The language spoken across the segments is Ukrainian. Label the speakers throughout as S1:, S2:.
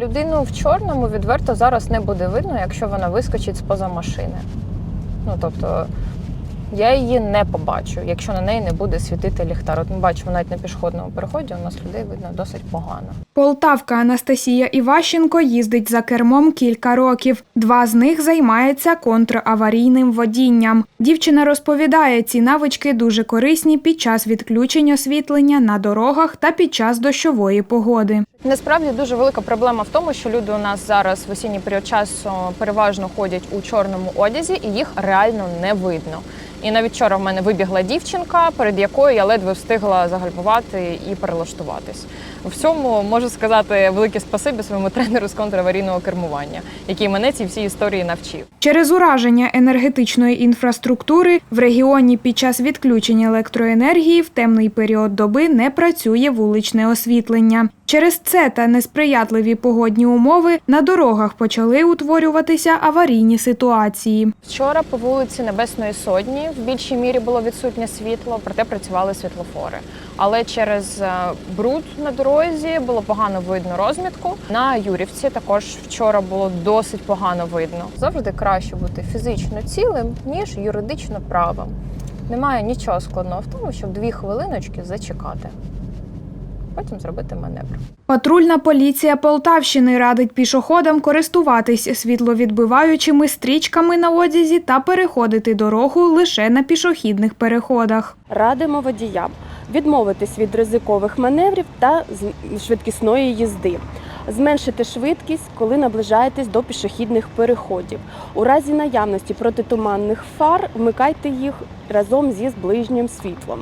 S1: Людину в чорному відверто зараз не буде видно, якщо вона вискочить з-поза машини. Ну тобто я її не побачу, якщо на неї не буде світити ліхтар. От ми бачимо навіть на пішохідному переході, у нас людей видно досить погано.
S2: Полтавка Анастасія Іващенко їздить за кермом кілька років. Два з них займається контраварійним водінням. Дівчина розповідає, ці навички дуже корисні під час відключень освітлення на дорогах та під час дощової погоди.
S1: Насправді дуже велика проблема в тому, що люди у нас зараз в осінній період часу переважно ходять у чорному одязі, і їх реально не видно. І навіть вчора в мене вибігла дівчинка, перед якою я ледве встигла загальмувати і перелаштуватись. В цьому можу сказати велике спасибі своєму тренеру з контраварійного кермування, який мене ці всі історії навчив.
S2: Через ураження енергетичної інфраструктури в регіоні під час відключення електроенергії в темний період доби не працює вуличне освітлення. Через це та несприятливі погодні умови на дорогах почали утворюватися аварійні ситуації.
S1: Вчора по вулиці Небесної Сотні в більшій мірі було відсутнє світло, проте працювали світлофори. Але через е, бруд на дорозі було погано видно розмітку. На Юрівці також вчора було досить погано видно. Завжди краще бути фізично цілим, ніж юридично правим. Немає нічого складного в тому, щоб дві хвилиночки зачекати. Потім зробити маневр.
S2: Патрульна поліція Полтавщини радить пішоходам користуватись світловідбиваючими стрічками на одязі та переходити дорогу лише на пішохідних переходах.
S3: Радимо водіям відмовитись від ризикових маневрів та з- швидкісної їзди. Зменшити швидкість, коли наближаєтесь до пішохідних переходів. У разі наявності протитуманних фар вмикайте їх разом зі ближнім світлом.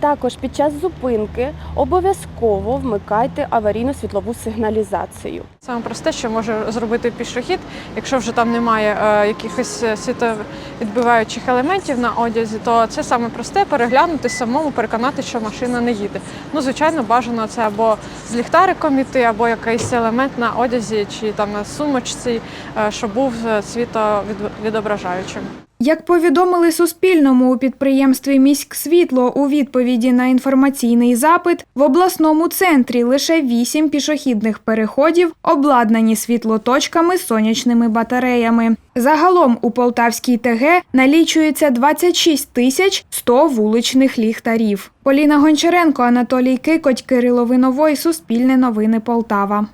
S3: Також під час зупинки обов'язково вмикайте аварійну світлову сигналізацію.
S4: Саме просте, що може зробити пішохід, якщо вже там немає е, якихось е, світовідбиваючих елементів на одязі, то це саме просте переглянути самому, переконати, що машина не їде. Ну, звичайно, бажано це або з ліхтариком іти, або якийсь елемент на одязі чи там на сумочці, е, щоб був світовідображаючим.
S2: Як повідомили Суспільному у підприємстві «Міськсвітло» у відповіді на інформаційний запит, в обласному центрі лише вісім пішохідних переходів обладнані світлоточками з сонячними батареями. Загалом у Полтавській ТГ налічується 26 тисяч 100 вуличних ліхтарів. Поліна Гончаренко, Анатолій Кикоть, Кирило Виновой, Суспільне новини Полтава.